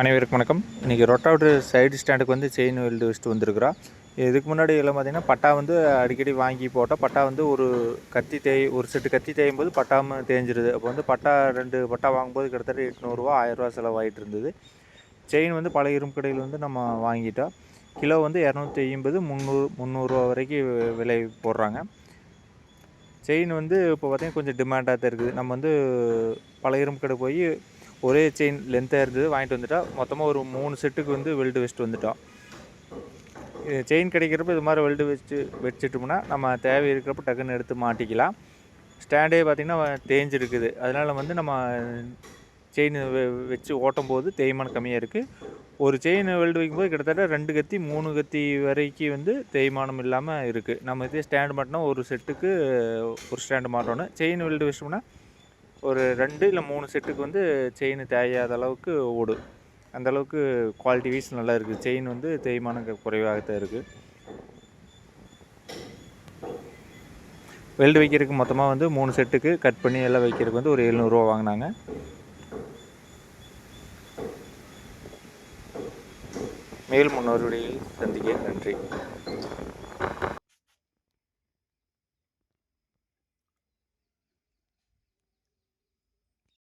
அனைவருக்கும் வணக்கம். இன்றைக்கி ரொட்டாவிட்டர் சைடு ஸ்டாண்டுக்கு வந்து செயின் வெல்டு வச்சுட்டு வந்திருக்கிறோம் இதுக்கு முன்னாடி எல்லாம் பார்த்திங்கன்னா பட்டா வந்து அடிக்கடி வாங்கி போட்டால் பட்டா வந்து ஒரு கத்தி தேய் ஒரு செட்டு கத்தி தேயும் போது பட்டாமல் தேஞ்சிருது. அப்போ வந்து பட்டா ரெண்டு பட்டா வாங்கும்போது கிட்டத்தட்ட எட்நூறுரூவா ஆயிரரூவா செலவாகிட்டு இருந்தது. செயின் வந்து பழைய இரும்பு கடையில் வந்து நம்ம வாங்கிட்டோம். கிலோ வந்து இரநூத்தி ஐம்பது முந்நூறு முந்நூறுரூவா வரைக்கும் விலை போடுறாங்க. செயின் வந்து இப்போ பார்த்திங்கன்னா கொஞ்சம் டிமாண்டாக தான் இருக்குது. நம்ம வந்து பழைய இரும்பு கடை போய் ஒரே செயின் லென்த்தாக இருந்தது. வாங்கிட்டு வந்துட்டோம் மொத்தமாக ஒரு மூணு செட்டுக்கு வந்து வெல்டு வச்சுட்டு வந்துட்டோம் செயின் கிடைக்கிறப்ப இது மாதிரி வெல்டு வச்சு வச்சுட்டோம்னா நம்ம தேவை இருக்கிறப்ப டக்குன்னு எடுத்து மாட்டிக்கலாம். ஸ்டாண்டே பார்த்திங்கன்னா தேஞ்சிருக்குது அதனால் வந்து நம்ம செயின் வச்சு ஓட்டும் போது தேய்மானம் கம்மியாக இருக்குது ஒரு செயின் வெல்டு வைக்கும்போது கிட்டத்தட்ட ரெண்டு கத்தி மூணு கத்தி வரைக்கும் வந்து தேய்மானம் இல்லாமல் இருக்குது நம்ம இதே ஸ்டாண்டு மாட்டினா ஒரு செட்டுக்கு ஒரு ஸ்டாண்டு மாட்டோன்னு செயின் வெல்டு வச்சோம்னா ஒரு ரெண்டு இல்லை மூணு செட்டுக்கு வந்து செயின் தேயாத அளவுக்கு ஓடும் அந்த அளவுக்கு குவாலிட்டி வைஸ் நல்லா இருக்குது செயின் வந்து தேய்மானம் குறைவாகத்தான் இருக்குது வெல்டு வைக்கிறதுக்கு மொத்தமாக வந்து மூணு செட்டுக்கு கட் பண்ணி எல்லாம் வைக்கிறதுக்கு வந்து ஒரு எழுநூறுவா வாங்கினாங்க. மேல் முன்னோருடைய சந்திக்க நன்றி.